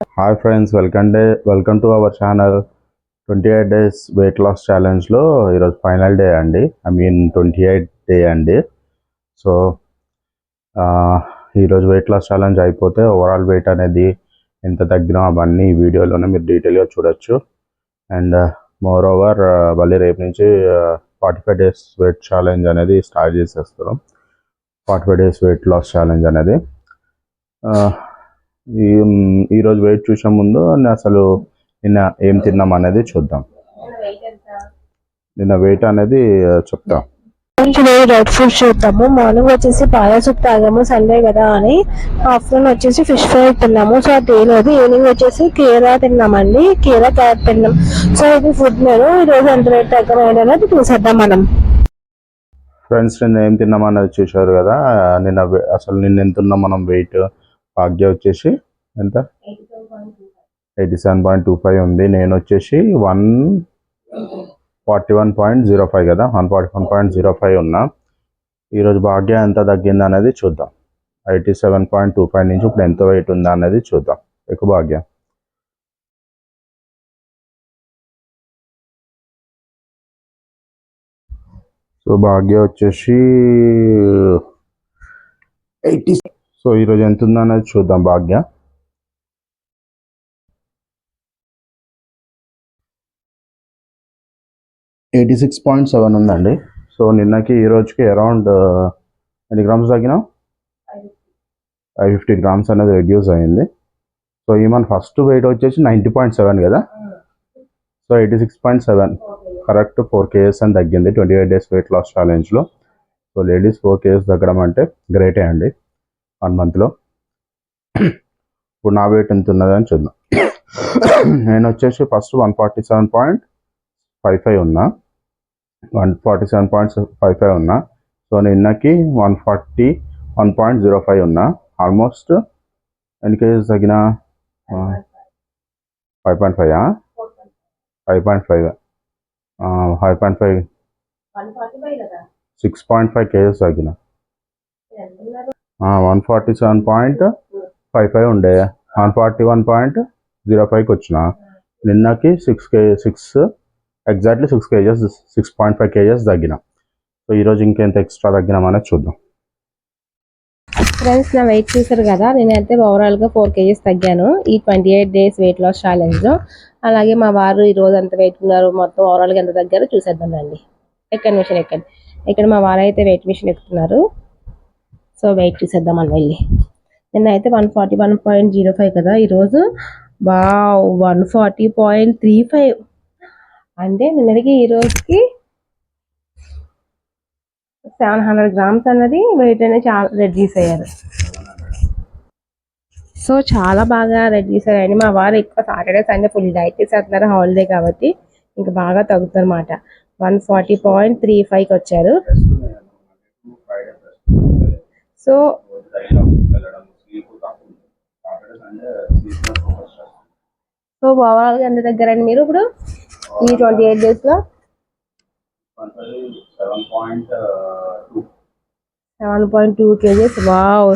Hi friends welcome day welcome to our channel twenty eight days weight loss ఛాలెంజ్లో ఈరోజు final day అండి. I mean twenty eight day అండి so ఈరోజు weight loss challenge అయిపోతే overall weight అనేది ఎంత తగ్గినా అవన్నీ ఈ వీడియోలోనే మీరు డీటెయిల్గా చూడొచ్చు. అండ్ మోర్ ఓవర్ మళ్ళీ రేపు నుంచి forty five days weight challenge అనేది స్టార్ట్ చేసేస్తున్నాం. Forty five days weight loss challenge అనేది ఈరోజు వెయిట్ చూసే ముందు అసలు నిన్న ఏం తిన్నాం అనేది చూద్దాం. నిన్న వెయిట్ అనేది చెప్తా. కొంచెం రెడ్ ఫుడ్ చూద్దాము. మార్నింగ్ వచ్చేసి పాల సూప్ తాగాము సండే కదా అని. ఆఫ్టర్నూన్ వచ్చేసి ఫిష్ ఫ్రై తిన్నాము. సో అది లేదు. ఈవినింగ్ వచ్చేసి కీరా తిన్నామండి. కీరా క్యారెట్ తిన్నాం. సో ఇది ఫుడ్ నేను ఈ రోజు ఎంత రేట్ తగ్గమైంది అనేది చూసేద్దాం మనం. ఫ్రెండ్స్ నిన్న ఏం తిన్నాం అనేది చూశారు కదా. నిన్న అసలు నిన్న ఎంత ఉన్నాం మనం వెయిట్? భాగ్య వచ్చేసి ఎంత? Eighty seven point two five. ఉంది. నేను వచ్చేసి one forty one point zero five కదా? One forty one point zero five ఉన్నా. ఈరోజు భాగ్య ఎంత తగ్గింది అనేది చూద్దాం. Eighty seven point two five నుంచి ఇప్పుడు ఎంత వెయిట్ ఉందా అనేది చూద్దాం. ఎక్కువ భాగ్య. సో భాగ్య వచ్చేసి ఎయిటీ సో ఈరోజు ఎంత ఉందా అనేది చూద్దాం Bhagya. Eighty six point seven ఉందండి. సో నిన్నకి ఈ రోజుకి అరౌండ్ ఎన్ని గ్రామ్స్ తగ్గినాం ఫైవ్ ఫిఫ్టీ గ్రామ్స్ అనేది రెడ్యూస్ అయింది. సో ఈ మన ఫస్ట్ వెయిట్ వచ్చేసి నైంటీ పాయింట్ సెవెన్ కదా? So eighty six point seven. Correct four kgs అని తగ్గింది. Twenty eight days weight loss ఛాలెంజ్లో so ladies four kgs తగ్గడం అంటే గ్రేటే అండి. వన్ మంత్లో ఇప్పుడు నా వెయిట్ ఎంత ఉన్నది అని చూద్దాం. నేను వచ్చేసి first one forty seven point five five ఉన్నా. One forty seven point five five ఉన్నా. So నిన్నకి one forty one point zero five ఉన్నా. ఆల్మోస్ట్ ఎన్ని కేజెస్ తగ్గిన? Five point five five point five five point five six point five kgs తగ్గిన. One forty seven point five five ఉండే. One forty one point zero ఫైవ్కి వచ్చిన. నిన్నకి six K six exactly six kgs six point five kgs తగ్గిన. So ఈరోజు ఇంకెంత extra తగ్గినామనేది చూద్దాం. Friends నా wait చూసారు కదా? నేనైతే ఓవరాల్గా ఫోర్ కేజీస్ తగ్గాను. ఈ twenty eight days weight loss ఛాలెంజ్లో అలాగే మా వారు ఈరోజు ఎంత వెయిట్ ఉన్నారు మొత్తం ఓవరాల్గా ఎంత తగ్గారో చూసేద్దాం రండి. ఎక్కడ మిషన్ ఎక్కడ? ఇక్కడ మా వారు అయితే వెయిట్ మిషన్ ఎక్కుతున్నారు. సో వెయిట్ చేసేద్దామని వెళ్ళి. నిన్న అయితే one forty one point zero five కదా ఈరోజు? బా one forty point three five. అంటే నిన్నటికి ఈరోజుకి సెవెన్ హండ్రెడ్ గ్రామ్స్ అన్నది వెయిట్ అనేది చాలా రెడ్యూస్ అయ్యారు. సో చాలా బాగా రెడ్యూస్ అయ్యాయండి మా వారు ఎక్కువ సాటర్డే సండే ఫుల్ డైట్ చేసేస్తున్నారు హాలిడే కాబట్టి ఇంకా బాగా తగ్గుతారు అనమాట వన్ ఫార్టీ పాయింట్ త్రీ ఫైవ్కి వచ్చారు. సో సో ఓవరాల్గా ఎంత దగ్గరండి మీరు ఇప్పుడు ఈ ట్వంటీ ఎయిట్ డేస్లో seven point two kgs. Wow.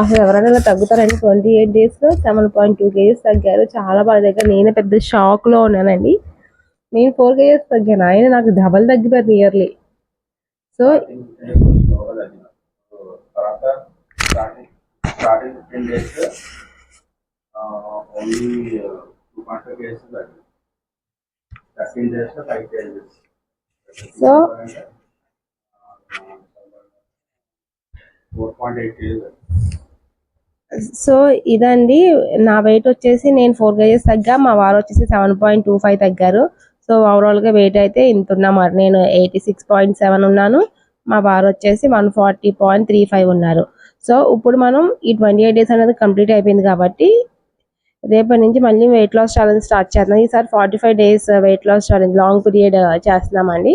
అసలు ఎవరైనా ఇలా తగ్గుతారండి ట్వంటీ ఎయిట్ డేస్లో సెవెన్ పాయింట్ టూ కేజీస్ తగ్గారు. చాలా బాగా దగ్గర నేనే పెద్ద షాక్లో ఉన్నానండి. నేను ఫోర్ కేజీస్ తగ్గాను. ఆయన నాకు డబల్ తగ్గిపోయింది ఇయర్లీ సో సో సో ఇదండి. నా వెయిట్ వచ్చేసి నేను ఫోర్ కేజెస్ తగ్గా మా వారు వచ్చేసి సెవెన్ పాయింట్ టూ ఫైవ్ తగ్గారు. సో ఓవరాల్గా వెయిట్ అయితే ఇంత ఉన్నా మరి. నేను ఎయిటీ సిక్స్ పాయింట్ సెవెన్ ఉన్నాను. మా వారు వచ్చేసి one forty point three five ఉన్నారు. సో ఇప్పుడు మనం ఈ ట్వంటీ ఎయిట్ డేస్ అనేది కంప్లీట్ అయిపోయింది కాబట్టి రేపటి నుంచి మళ్ళీ వెయిట్ లాస్ ఛాలెంజ్ స్టార్ట్ చేస్తున్నాం ఈసారి forty five days weight loss challenge long period చేస్తున్నామండి.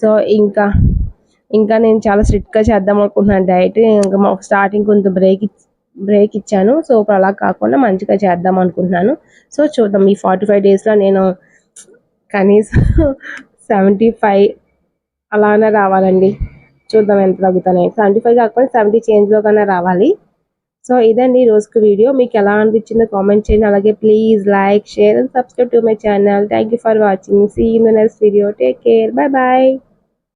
సో ఇంకా ఇంకా నేను చాలా స్ట్రిక్ట్గా చేద్దాం అనుకుంటున్నాను డైట్ ఇంకా స్టార్టింగ్ కొంత బ్రేక్ బ్రేక్ ఇచ్చాను. సో ఇప్పుడు అలా కాకుండా మంచిగా చేద్దాం అనుకుంటున్నాను. సో చూద్దాం. ఈ ఫార్టీ ఫైవ్ డేస్లో నేను కనీసం సెవెంటీ ఫైవ్ అలానే రావాలండి. చూద్దాం ఎంత తగ్గుతానే సెవెంటీ ఫైవ్ కాకపోతే సెవెంటీ చేంజ్లో కన్నా రావాలి. సో ఇదండి ఈ రోజుకి వీడియో. మీకు ఎలా అనిపించిందో కామెంట్ చేయండి. అలాగే please like share and subscribe to my channel thank you for watching see in the next video take care bye bye